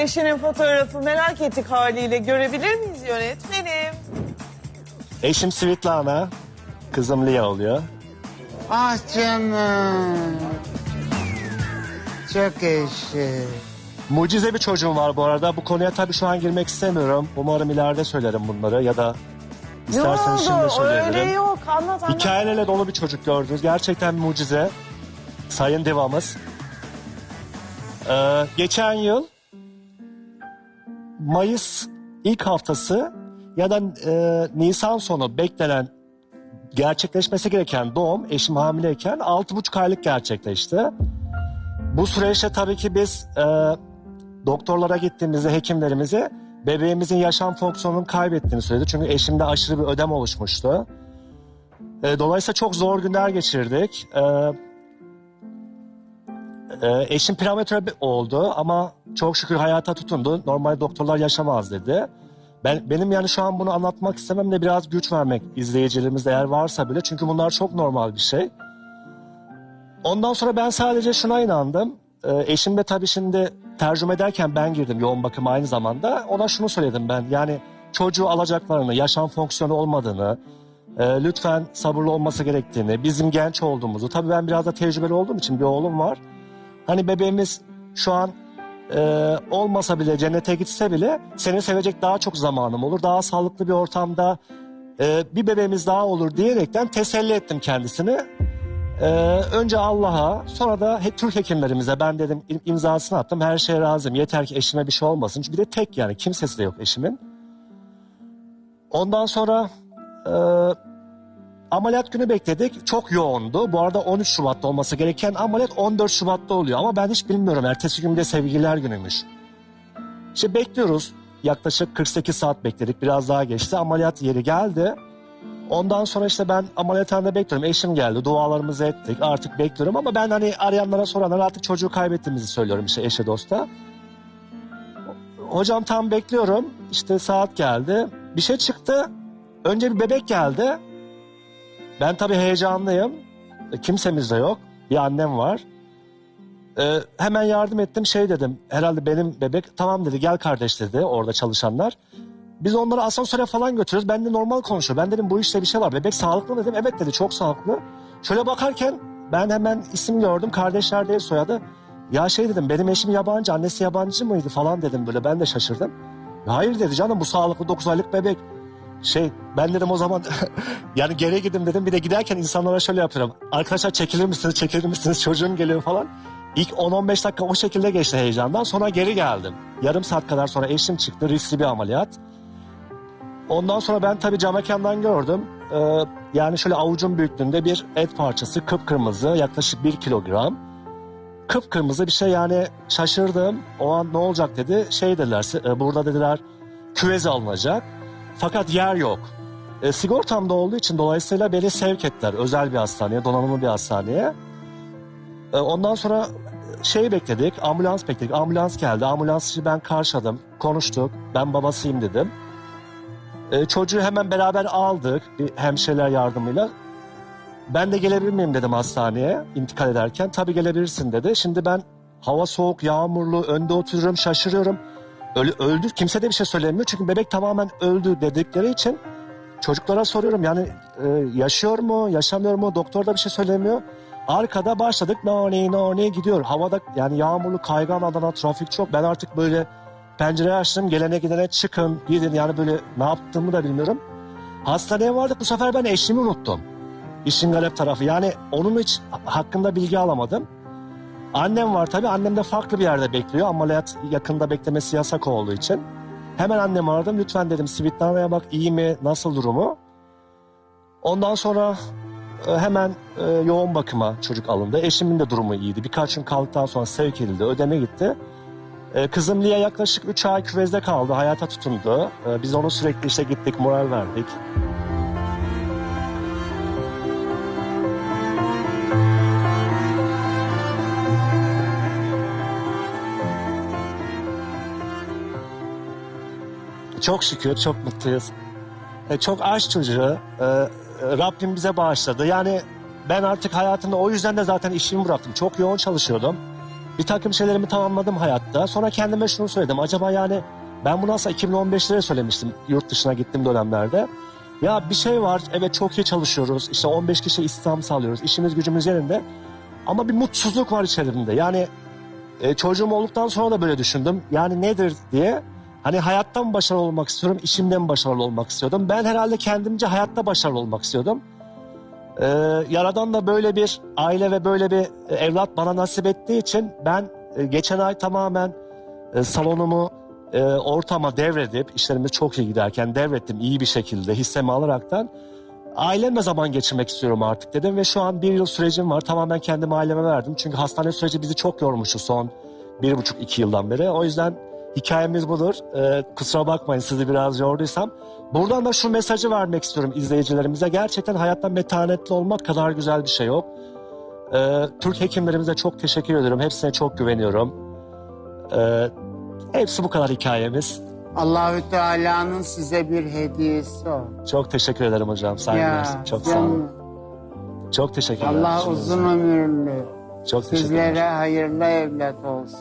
eşinin fotoğrafı merak ettik haliyle. Görebilir miyiz yönetmenim? Eşim Svitlana, kızım Lia oluyor. Ah canım. Çok eşi. Mucize bir çocuğum var bu arada. Bu konuya tabii şu an girmek istemiyorum. Umarım ileride söylerim bunları ya da isterseniz şimdi Yok öyle söyleyebilirim. yok anlat anlat. Hikayelerle dolu bir çocuk gördünüz. Gerçekten bir mucize. Sayın Divamız. Ee, geçen yıl Mayıs ilk haftası ya da e, Nisan sonu beklenen gerçekleşmesi gereken doğum eşim hamileyken altı buçuk aylık gerçekleşti. Bu süreçte tabii ki biz e, doktorlara gittiğimizde hekimlerimize bebeğimizin yaşam fonksiyonunu kaybettiğini söyledi. Çünkü eşimde aşırı bir ödem oluşmuştu. E, dolayısıyla çok zor günler geçirdik. E, e, eşim prematüre oldu ama çok şükür hayata tutundu. Normal doktorlar yaşamaz dedi. Ben benim yani şu an bunu anlatmak istemem de biraz güç vermek izleyicilerimiz eğer varsa bile çünkü bunlar çok normal bir şey. Ondan sonra ben sadece şuna inandım. E, eşim de tabii şimdi tercüme ederken ben girdim yoğun bakım aynı zamanda. Ona şunu söyledim ben yani çocuğu alacaklarını, yaşam fonksiyonu olmadığını, e, lütfen sabırlı olması gerektiğini, bizim genç olduğumuzu. Tabii ben biraz da tecrübeli olduğum için bir oğlum var. Hani bebeğimiz şu an e, olmasa bile cennete gitse bile seni sevecek daha çok zamanım olur. Daha sağlıklı bir ortamda e, bir bebeğimiz daha olur diyerekten teselli ettim kendisini. E, önce Allah'a sonra da he, Türk hekimlerimize ben dedim im- imzasını attım. Her şeye razıyım. Yeter ki eşime bir şey olmasın. Bir de tek yani kimsesi de yok eşimin. Ondan sonra e, ameliyat günü bekledik. Çok yoğundu. Bu arada 13 Şubat'ta olması gereken ameliyat 14 Şubat'ta oluyor. Ama ben hiç bilmiyorum. Ertesi gün de sevgililer günüymüş. İşte bekliyoruz. Yaklaşık 48 saat bekledik. Biraz daha geçti. Ameliyat yeri geldi. Ondan sonra işte ben ameliyathanede bekliyorum. Eşim geldi. Dualarımızı ettik. Artık bekliyorum ama ben hani arayanlara soranlara artık çocuğu kaybettiğimizi söylüyorum işte eşe dosta. Hocam tam bekliyorum. İşte saat geldi. Bir şey çıktı. Önce bir bebek geldi. Ben tabii heyecanlıyım. E, Kimsemiz de yok. Bir annem var. Ee, hemen yardım ettim şey dedim. Herhalde benim bebek tamam dedi gel kardeş dedi orada çalışanlar. Biz onları asansöre falan götürüyoruz. Ben de normal konuşuyor. Ben dedim bu işte bir şey var. Bebek sağlıklı mı dedim. Evet dedi çok sağlıklı. Şöyle bakarken ben hemen isim gördüm. Kardeşler değil soyadı. Ya şey dedim benim eşim yabancı annesi yabancı mıydı falan dedim böyle. Ben de şaşırdım. Hayır dedi canım bu sağlıklı 9 aylık bebek. Şey ben dedim o zaman yani geri gidin dedim. Bir de giderken insanlara şöyle yapıyorum. Arkadaşlar çekilir misiniz çekilir misiniz çocuğum geliyor falan. İlk 10-15 dakika o şekilde geçti heyecandan. Sonra geri geldim. Yarım saat kadar sonra eşim çıktı. Riskli bir ameliyat. Ondan sonra ben tabii cam mekandan gördüm. Ee, yani şöyle avucum büyüklüğünde bir et parçası kıpkırmızı yaklaşık bir kilogram. Kıpkırmızı bir şey yani şaşırdım. O an ne olacak dedi. Şey dediler e, burada dediler küveze alınacak. Fakat yer yok. E, sigortamda olduğu için dolayısıyla beni sevk ettiler özel bir hastaneye, donanımlı bir hastaneye. E, ondan sonra şey bekledik, ambulans bekledik. Ambulans geldi, ambulansı ben karşıladım, konuştuk. Ben babasıyım dedim. E, çocuğu hemen beraber aldık bir hemşireler yardımıyla. Ben de gelebilir miyim dedim hastaneye intikal ederken. Tabii gelebilirsin dedi. Şimdi ben hava soğuk, yağmurlu, önde oturuyorum, şaşırıyorum. Ölü, öldü, kimse de bir şey söylemiyor. Çünkü bebek tamamen öldü dedikleri için çocuklara soruyorum. Yani e, yaşıyor mu, yaşamıyor mu? Doktor da bir şey söylemiyor. Arkada başladık nane nane gidiyor. Havada yani yağmurlu kaygan Adana trafik çok. Ben artık böyle pencereyi açtım gelene gidene çıkın gidin yani böyle ne yaptığımı da bilmiyorum. Hastaneye vardık bu sefer ben eşimi unuttum. İşin garip tarafı yani onun hiç hakkında bilgi alamadım. Annem var tabii annem de farklı bir yerde bekliyor ameliyat yakında beklemesi yasak olduğu için. Hemen annemi aradım lütfen dedim Svitlana'ya bak iyi mi nasıl durumu. Ondan sonra e, hemen e, yoğun bakıma çocuk alındı. Eşimin de durumu iyiydi. Birkaç gün kaldıktan sonra sevk edildi. Ödeme gitti. E, kızım Lia yaklaşık 3 ay küvezde kaldı. Hayata tutundu. Biz onu sürekli işte gittik moral verdik. Çok şükür çok mutluyuz. E, çok aşk çocuğu. E, Rabbim bize bağışladı. Yani ben artık hayatımda o yüzden de zaten işimi bıraktım. Çok yoğun çalışıyordum. bir takım şeylerimi tamamladım hayatta. Sonra kendime şunu söyledim. Acaba yani ben bunu aslında 2015'te de söylemiştim yurt dışına gittiğim dönemlerde. Ya bir şey var evet çok iyi çalışıyoruz. İşte 15 kişi istihdam sağlıyoruz. İşimiz gücümüz yerinde. Ama bir mutsuzluk var içerimde. Yani e, çocuğum olduktan sonra da böyle düşündüm. Yani nedir diye. Hani hayatta mı başarılı olmak istiyorum, işimde mi başarılı olmak istiyordum? Ben herhalde kendimce hayatta başarılı olmak istiyordum. Ee, Yaradan da böyle bir aile ve böyle bir e, evlat bana nasip ettiği için ben e, geçen ay tamamen e, salonumu e, ortama devredip işlerimiz çok iyi giderken devrettim iyi bir şekilde hissemi alaraktan ailemle zaman geçirmek istiyorum artık dedim ve şu an bir yıl sürecim var tamamen kendimi aileme verdim çünkü hastane süreci bizi çok yormuştu son bir buçuk iki yıldan beri o yüzden hikayemiz budur. Ee, kusura bakmayın sizi biraz yorduysam. Buradan da şu mesajı vermek istiyorum izleyicilerimize. Gerçekten hayatta metanetli olmak kadar güzel bir şey yok. Ee, Türk hekimlerimize çok teşekkür ediyorum. Hepsine çok güveniyorum. Ee, hepsi bu kadar hikayemiz. Allahü Teala'nın size bir hediyesi o. çok teşekkür ederim hocam. Saygılar çok sağ olun. Çok teşekkür ederim. Allah uzun ömürlü. çok teşekkür ederim. Sizlere hayırlı evlat olsun.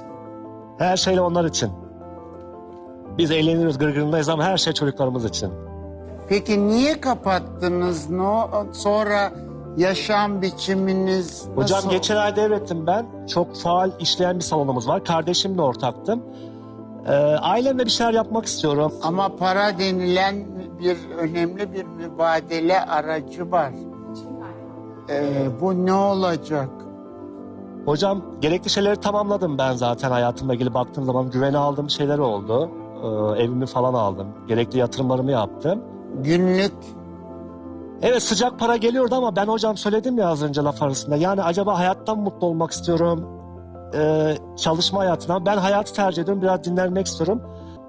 Her şeyle onlar için. Biz eğleniyoruz, gırgırındayız ama her şey çocuklarımız için. Peki niye kapattınız? No, sonra yaşam biçiminiz nasıl? Hocam geçen ay devrettim ben. Çok faal işleyen bir salonumuz var. Kardeşimle ortaktım. Ee, ailemle bir şeyler yapmak istiyorum. Ama para denilen bir önemli bir mübadele aracı var. Ee, bu ne olacak? Hocam gerekli şeyleri tamamladım ben zaten hayatımla ilgili baktığım zaman güvene aldığım şeyler oldu. Ee, evimi falan aldım. Gerekli yatırımlarımı yaptım. Günlük Evet sıcak para geliyordu ama ben hocam söyledim ya az önce laf arasında. Yani acaba hayattan mutlu olmak istiyorum. Ee, çalışma hayatına. Ben hayatı tercih ediyorum. Biraz dinlenmek istiyorum.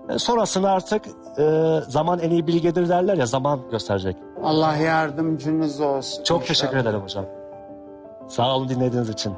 Ee, sonrasında artık e, zaman en iyi bilgedir derler ya zaman gösterecek. Allah yardımcınız olsun. Çok inşallah. teşekkür ederim hocam. Sağ olun dinlediğiniz için.